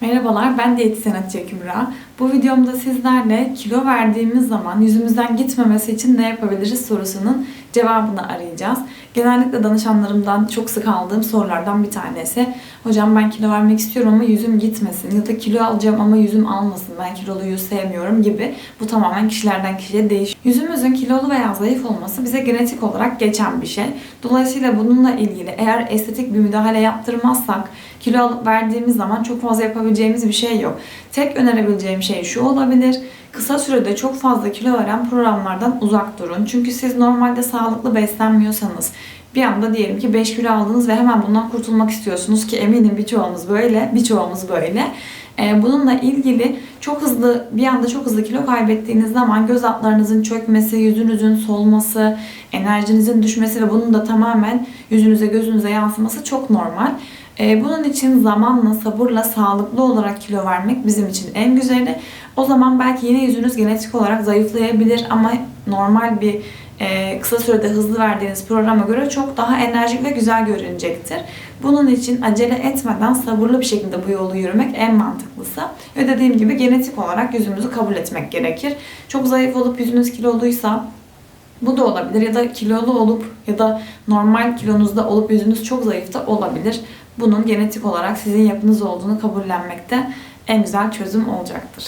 Merhabalar, ben diyetisyen Hatice Kübra. Bu videomda sizlerle kilo verdiğimiz zaman yüzümüzden gitmemesi için ne yapabiliriz sorusunun cevabını arayacağız. Genellikle danışanlarımdan çok sık aldığım sorulardan bir tanesi. Hocam ben kilo vermek istiyorum ama yüzüm gitmesin ya da kilo alacağım ama yüzüm almasın. Ben kiloluyu sevmiyorum gibi. Bu tamamen kişilerden kişiye değişiyor. Yüzümüzün kilolu veya zayıf olması bize genetik olarak geçen bir şey. Dolayısıyla bununla ilgili eğer estetik bir müdahale yaptırmazsak kilo alıp verdiğimiz zaman çok fazla yapabileceğimiz bir şey yok. Tek önerebileceğim şey şu olabilir. Kısa sürede çok fazla kilo veren programlardan uzak durun. Çünkü siz normalde sağlıklı beslenmiyorsanız bir anda diyelim ki 5 kilo aldınız ve hemen bundan kurtulmak istiyorsunuz ki eminim birçoğumuz böyle, birçoğumuz böyle. Ee, Bununla ilgili çok hızlı, bir anda çok hızlı kilo kaybettiğiniz zaman göz altlarınızın çökmesi, yüzünüzün solması, enerjinizin düşmesi ve bunun da tamamen yüzünüze, gözünüze yansıması çok normal. Ee, Bunun için zamanla, sabırla, sağlıklı olarak kilo vermek bizim için en güzeli. O zaman belki yine yüzünüz genetik olarak zayıflayabilir ama normal bir e, kısa sürede hızlı verdiğiniz programa göre çok daha enerjik ve güzel görünecektir. Bunun için acele etmeden sabırlı bir şekilde bu yolu yürümek en mantıklısı. Ve dediğim gibi genetik olarak yüzümüzü kabul etmek gerekir. Çok zayıf olup yüzünüz kiloluysa bu da olabilir ya da kilolu olup ya da normal kilonuzda olup yüzünüz çok zayıf da olabilir. Bunun genetik olarak sizin yapınız olduğunu kabullenmekte en güzel çözüm olacaktır.